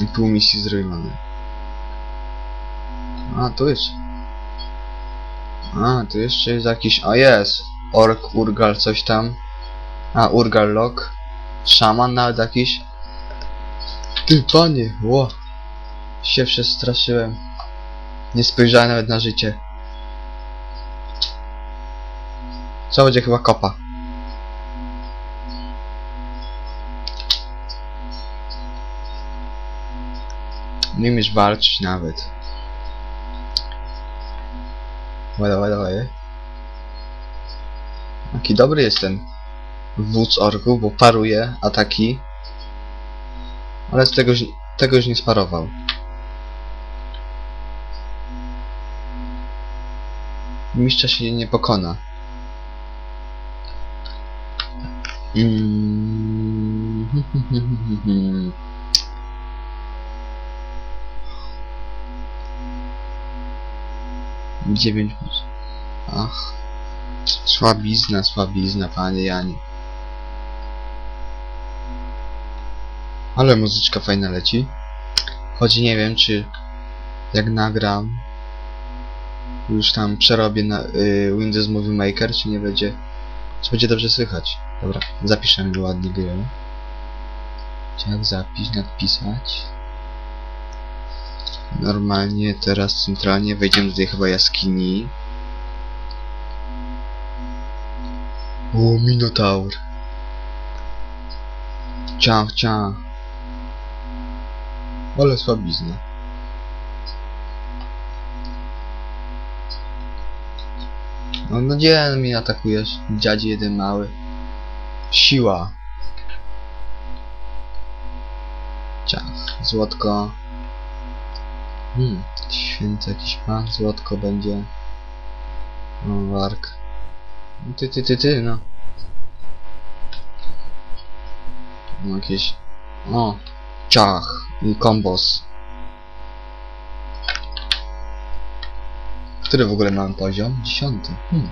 I pół misji zrobione. A, tu jest. A, tu jeszcze jest jakiś... A, jest! Ork, Urgal, coś tam. A, Urgal Lok. Szaman nawet jakiś. Ty, panie! Ło! Się przestraszyłem. Nie spojrzałem nawet na życie. Co będzie chyba kopa. Nie umiesz walczyć nawet. Dawaj, dawaj, dawaj. Jaki dobry jest ten wódz orków, bo paruje ataki. Ale z tego, tego już nie sparował. Mistrza się nie pokona. Mm. Dziewięć plus. Ach. Słabizna, słabizna, panie Janie. Ale muzyczka fajna leci. Choć nie wiem, czy jak nagram już tam przerobię na y, Windows Movie Maker, czy nie będzie czy będzie dobrze słychać. Dobra, zapiszemy ładnie grę. Jak zapisz, nadpisać. Normalnie teraz centralnie wejdziemy do tej chyba jaskini. O, Minotaur. Ciach, ciach. Ale słabizna. No, no gdzie mnie atakujesz? Dziadzie jeden mały. Siła. Ciach, złotko. Hmm, święty jakiś pan, złotko będzie. No, wark. Ty, ty, ty, ty, no. No, jakieś... O! Ciach i kombos. Który w ogóle mam poziom? Dziesiąty. Hmm.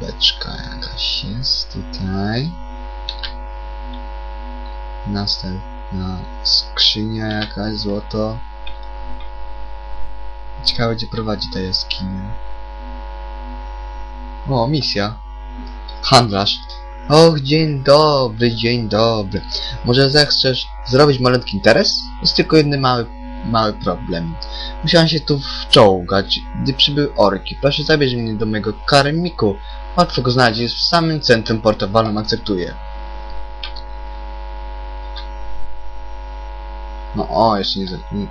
Beczka jakaś jest tutaj. Następna skrzynia jakaś, złoto. Ciekawe gdzie prowadzi ta jaskinia. O, misja. Handlarz. Och, dzień dobry, dzień dobry. Może zechcesz zrobić malutki interes? Jest tylko jeden mały, mały problem. Musiałem się tu wczołgać, gdy przybyły orki. Proszę zabierz mnie do mojego karmiku. Łatwo go znaleźć, jest w samym centrum portowalnym, akceptuję. No o, jeszcze nie, nie,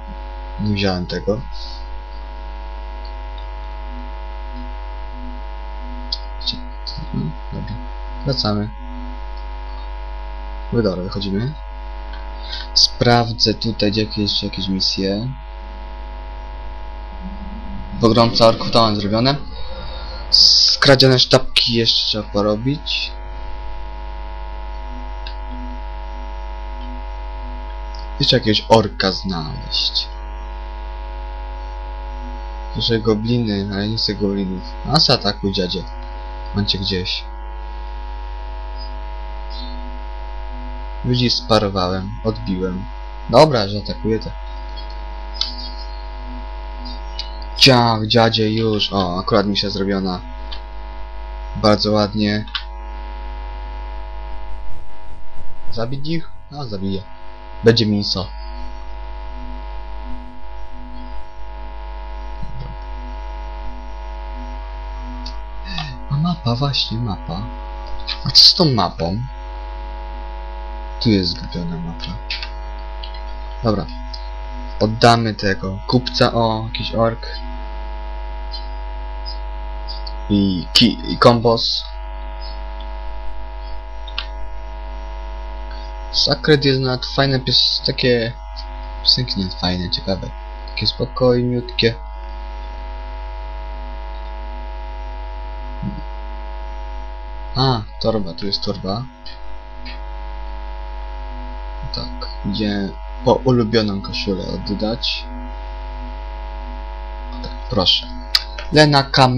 nie wziąłem tego. No, Dobra. Wracamy. No dobra, wychodzimy. Sprawdzę tutaj, gdzie jakieś, jakieś misje. Pogromca orków to mam zrobione. Skradzione sztabki jeszcze porobić. Jeszcze jakiegoś orka znaleźć. Proszę gobliny, ale nie chcę goblinów. Se atakuj dziadzie. Macie gdzieś. Widzisz, sparowałem, odbiłem. Dobra, że atakuję to. Ciach, dziadzie, już. O, akurat misja zrobiona. Bardzo ładnie. Zabić ich? A, zabiję. Będzie mięso. A mapa, właśnie mapa. A co z tą mapą? Tu jest zgubiona mapa. Dobra. Oddamy tego kupca. O, jakiś ork. I, ki, i kombos. Sakret jest nawet fajne pies... takie... Piosenki fajne, ciekawe. Takie spokojniutkie. A, torba, tu jest torba. Tak, gdzie po ulubioną koszulę oddać. Tak, proszę. Lena Kamerere.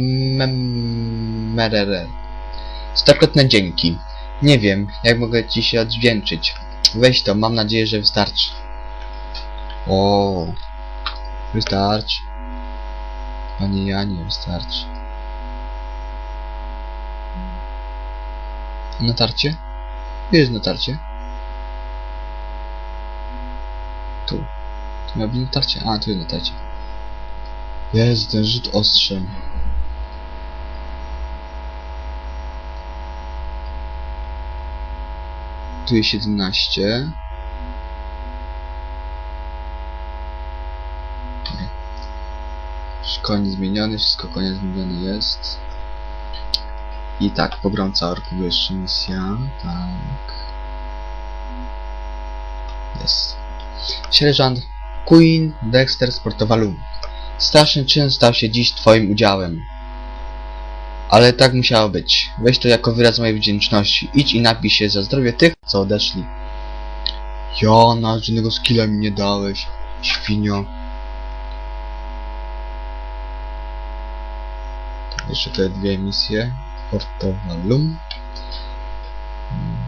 Stokrotne dzięki. Nie wiem, jak mogę ci się odwdzięczyć. Weź to, mam nadzieję, że wystarczy. O, wystarczy. Panie Janie, wystarczy. Natarcie? Gdzie jest natarcie? Tu. Tu miał być natarcie? A, tu jest natarcie. Jest ten rzut ostrzem. Tu jest 17. Nie. Koniec zmieniony, wszystko koniec zmieniony jest. I tak, pogromca orków jeszcze misja. Tak. Jest. Sierżant Queen Dexter Sportowalum. Straszny czyn stał się dziś twoim udziałem. Ale tak musiało być. Weź to jako wyraz mojej wdzięczności. Idź i napij się za zdrowie tych, co odeszli. Jana, żadnego skilla mi nie dałeś. Świnio. Jeszcze te dwie misje. Portowalum.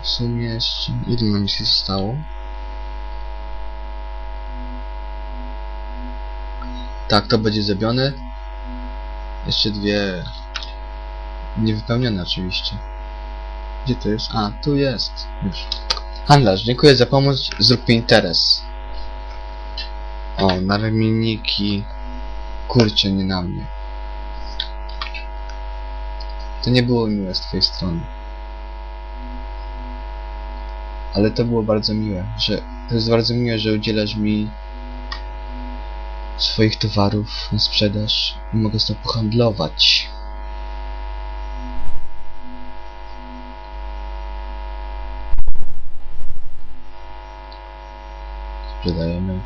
W sumie jeszcze... Ile na misji zostało? Tak, to będzie zrobione. Jeszcze dwie. Niewypełnione oczywiście. Gdzie to jest? A, tu jest. Już. Handlarz, dziękuję za pomoc. Zrób mi interes. O, na remienniki. Kurczę, nie na mnie. To nie było miłe z twojej strony. Ale to było bardzo miłe, że... To jest bardzo miłe, że udzielasz mi swoich towarów na sprzedaż i mogę z tobą pohandlować. Sprzedajemy.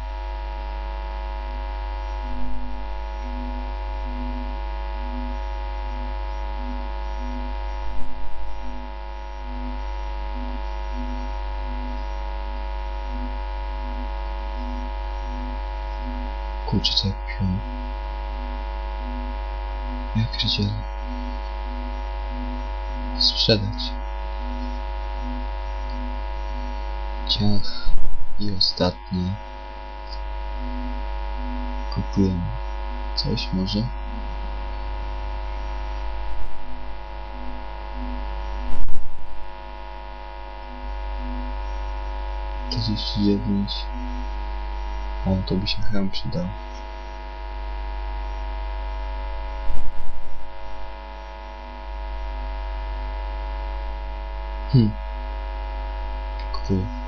Kurczę, co ja kupiłem? Ja pierdzielę. Sprzedać. Ciach. I ostatnie. Kupujemy. Coś może? Trzydzieści dziewięć. O, to by się chyba przydał. Hmm. Kupuję.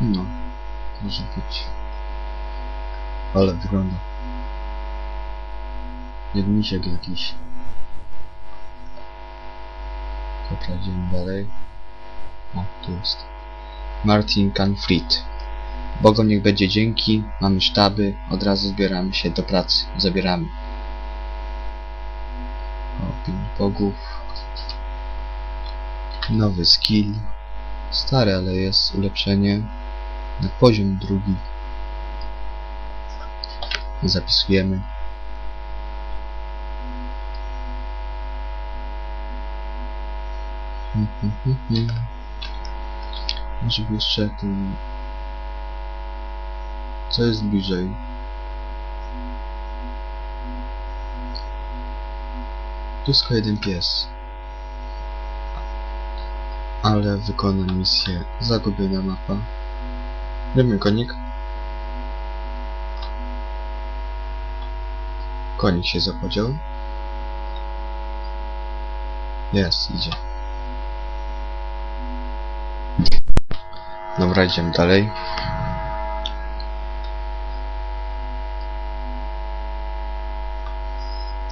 No, może być. Ale wygląda. Jak misiek jakiś. Dobra, idziemy dalej. O, tu jest. Martin Canfleet. Bogom niech będzie dzięki, mamy sztaby, od razu zbieramy się do pracy, zabieramy. O, bogów. Nowy skill. Stary, ale jest ulepszenie poziom drugi. Zapisujemy. Może jeszcze tu... Co jest bliżej? Tu jest tylko jeden pies. Ale wykona misję. Zagubiona mapa. Wiemy konik. Konik się zapodział. Jest, idzie. Dobra, idziemy dalej.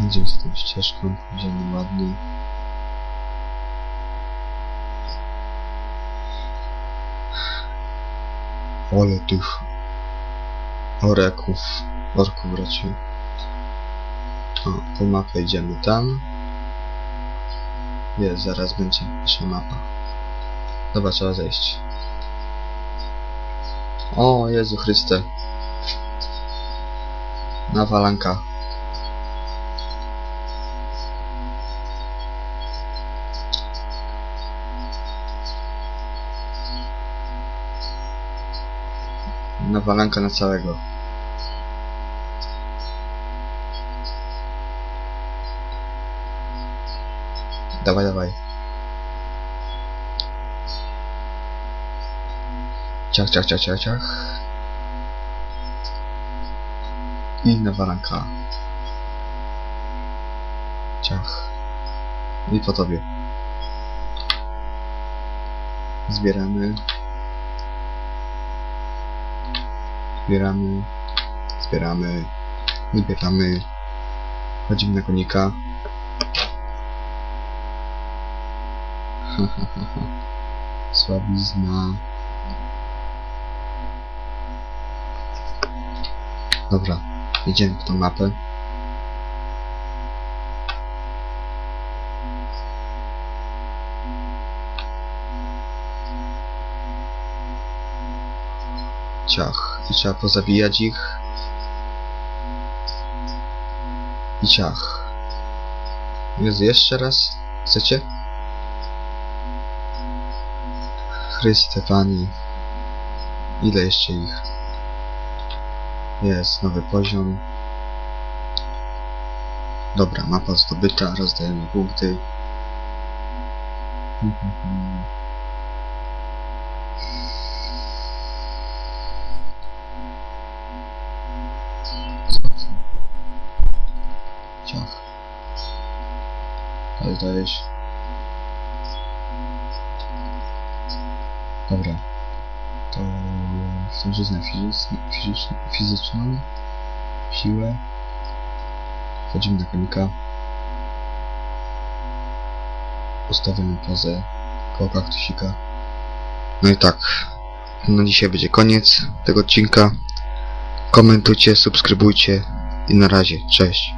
Idziemy z tą ścieżką, pójdziemy ładnie. Ole tych oreków, orków raczej. O, po mapę idziemy tam. Jest, zaraz będzie nasza mapa. Dobra, trzeba zejść. O Jezu Chryste. Nawalanka. Nawalanka na całego. Dawaj, dawaj. Ciach, ciach, ciach, ciach, ciach. I nawalanka. Ciach. I po tobie. Zbieramy. Zbieramy. Zbieramy. Zbieramy. Chodzimy na konika. Słabizna. Dobra, jedziemy po tą mapę. Ciach. I trzeba pozabijać ich. I ciach. Jest jeszcze raz? Chcecie? Chryste Panie. Ile jeszcze ich? Jest, nowy poziom. Dobra, mapa zdobyta, rozdajemy punkty. Ciach. Ale dajesz. Dobra. To fizyczna, fizyczna, fizyczną, siłę. Wchodzimy na konika. Ustawiamy pozę koło kaktusika. No i tak. Na dzisiaj będzie koniec tego odcinka. Komentujcie, subskrybujcie i na razie. Cześć.